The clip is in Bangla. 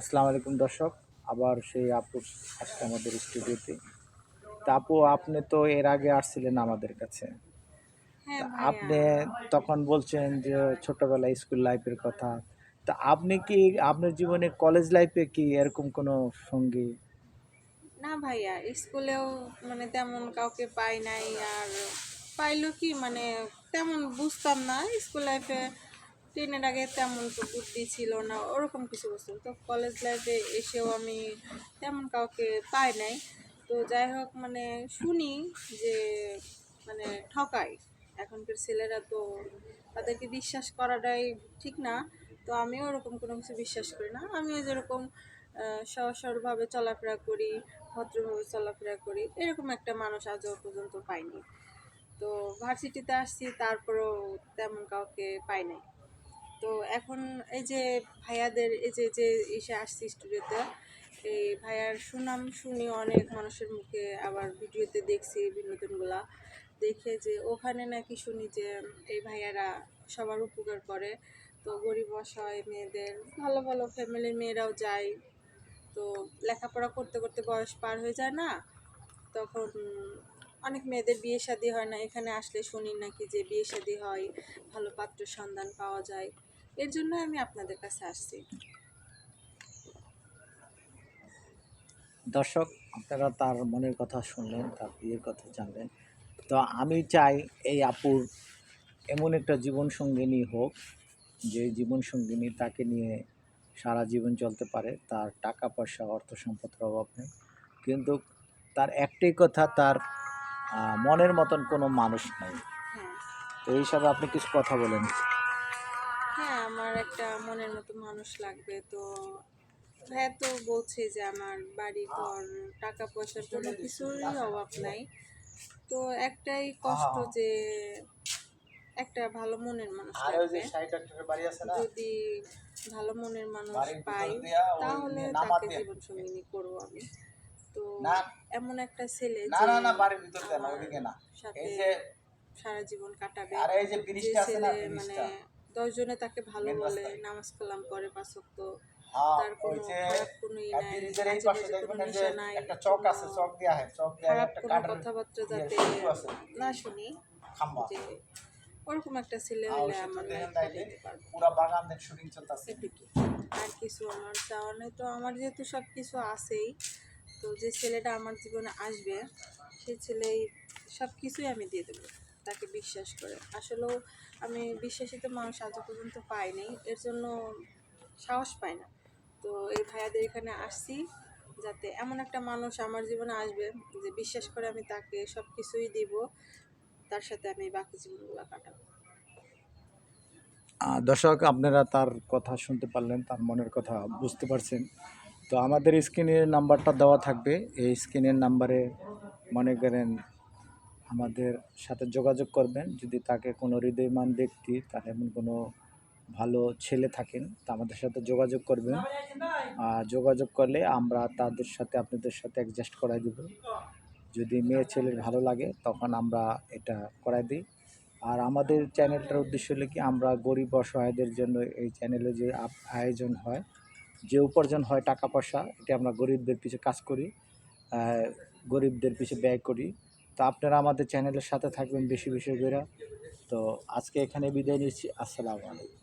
আসসালামু আলাইকুম দর্শক আবার সেই আপু আসলে আমাদের স্টুডিওতে। তা আপু আপনি তো এর আগে আসছিলেন আমাদের কাছে। হ্যাঁ আপনি তখন বলছেন যে ছোটবেলায় স্কুল লাইফের কথা। তা আপনি কি আপনার জীবনে কলেজ লাইফে কি এরকম কোনো সঙ্গী? না ভাইয়া স্কুলেও মানে তেমন কাউকে পাই নাই আর পাইলো কি মানে তেমন বুঝতাম না স্কুল লাইফে। টেনের আগে তেমন তো বুদ্ধি ছিল না, ওরকম কিছু বস্তু। তো কলেজ লাইফে এসেও আমি তেমন কাউকে পাই নাই। তো যাই হোক মানে শুনি যে মানে ঠকায়। এখনকার ছেলেরা তো তাদেরকে বিশ্বাস করাটাই ঠিক না। তো আমিও ওরকম কোনো কিছু বিশ্বাস করি না। আমিও যেরকম সরলভাবে চলাফেরা করি, ভদ্রভাবে চলাফেরা করি, এরকম একটা মানুষ আজও পর্যন্ত পাইনি। তো ভার্সিটিতে আসছি, তারপরেও তেমন কাউকে পাই নাই। তো এখন এই যে ভাইয়াদের, এই যে যে এসে আসছি স্টুডিওতে এই ভাইয়ার সুনাম শুনি অনেক মানুষের মুখে আবার ভিডিওতে দেখছি বিনোদনগুলা দেখে যে ওখানে নাকি শুনি যে এই ভাইয়ারা সবার উপকার করে। তো গরিব অসহায় মেয়েদের, ভালো ভালো ফ্যামিলির মেয়েরাও যায়। তো লেখাপড়া করতে করতে বয়স পার হয়ে যায় না, তখন অনেক মেয়েদের বিয়ে শাদী হয় না। এখানে আসলে শুনি নাকি যে বিয়ে শাদী হয়, ভালো পাত্র সন্ধান পাওয়া যায়। এর জন্য আমি আপনাদের কাছে আসছি। দর্শক আপনারা তার মনের কথা শুনলেন তার বিয়ের কথা জানলেন। তো আমি চাই এই আপুর এমন একটা জীবন সঙ্গিনী হোক যে জীবন সঙ্গিনী তাকে নিয়ে সারা জীবন চলতে পারে তার টাকা পয়সা অর্থ সম্পদের অভাব নেই। কিন্তু তার একটাই কথা তার মনের মতন কোনো মানুষ নেই। হ্যাঁ। তো এই হিসাবে আপনি কিছু কথা বলেন। আমার একটা মনের মতো মানুষ লাগবে তো হ্যাঁ তো বলছে যে আমার বাড়ি ঘর টাকা পয়সার কোনো কিছুরই অভাব নাই। তো একটাই কষ্ট যে একটা ভালো মনের মানুষ লাগবে। যদি ভালো মনের মানুষ পাই তাহলে তাকে জীবন সঙ্গিনী করব আমি। তো এমন একটা ছেলে না না না বাড়ির ভিতর দেন আমার না। সাথে সারা জীবন কাটাবে। আর এই যে মানে ব্রিজটা দশ জনে তাকে ভালো বলে নামাজ কালাম করে পাঁচক্ত হ্যাঁ তার কোনো খারাপ কোনো ই নাই কোনো নেশা নাই হয় খারাপ কোনো কথাবার্তা যাতে না শুনি যে ওরকম একটা ছেলে হলে সেতু আমার পুরা বাগান শুটিং চলতেছে। আর কিছু আমার চাওয়া নেই। তো আমার যেহেতু সব কিছু আছেই তো যে ছেলেটা আমার জীবনে আসবে সেই ছেলেই সব কিছুই আমি দিয়ে দেবো। তাকে বিশ্বাস করে। আসলেও আমি বিশ্বাসিত মানুষ আজও পর্যন্ত পাইনি। এর জন্য সাহস পাই না। তো এই ভাইয়াদের এখানে আসছি যাতে এমন একটা মানুষ আমার জীবনে আসবে যে বিশ্বাস করে আমি তাকে সব কিছুই দিব, তার সাথে আমি বাকি জীবনগুলো কাটাবো। দর্শক, আপনারা তার কথা শুনতে পারলেন, তার মনের কথা বুঝতে পারছেন। তো আমাদের স্ক্রিনের নাম্বারটা দেওয়া থাকবে। এই স্ক্রিনের নাম্বারে মনে করেন আমাদের সাথে যোগাযোগ করবেন। যদি তাকে কোনো হৃদয়মান ব্যক্তি, তার এমন কোনো ভালো ছেলে থাকেন, তা আমাদের সাথে যোগাযোগ করবেন। আর যোগাযোগ করলে আমরা তাদের সাথে, আপনাদের সাথে অ্যাডজাস্ট করাই দেব। যদি মেয়ে ছেলের ভালো লাগে, তখন আমরা এটা করাই দিই। আর আমাদের চ্যানেলটার উদ্দেশ্য হলো কি, আমরা গরিব অসহায়দের জন্য এই চ্যানেলে যে আয়োজন হয়, যে উপার্জন হয় টাকা পয়সা, এটা আমরা গরিবদের পিছনে কাজ করি। গরিবদের পিছনে ব্যয় করি। তো আপনারা আমাদের চ্যানেলের সাথে থাকবেন বেশি বেশি করে। তো আজকে এখানে বিদায় নিচ্ছি। আসসালামু আলাইকুম।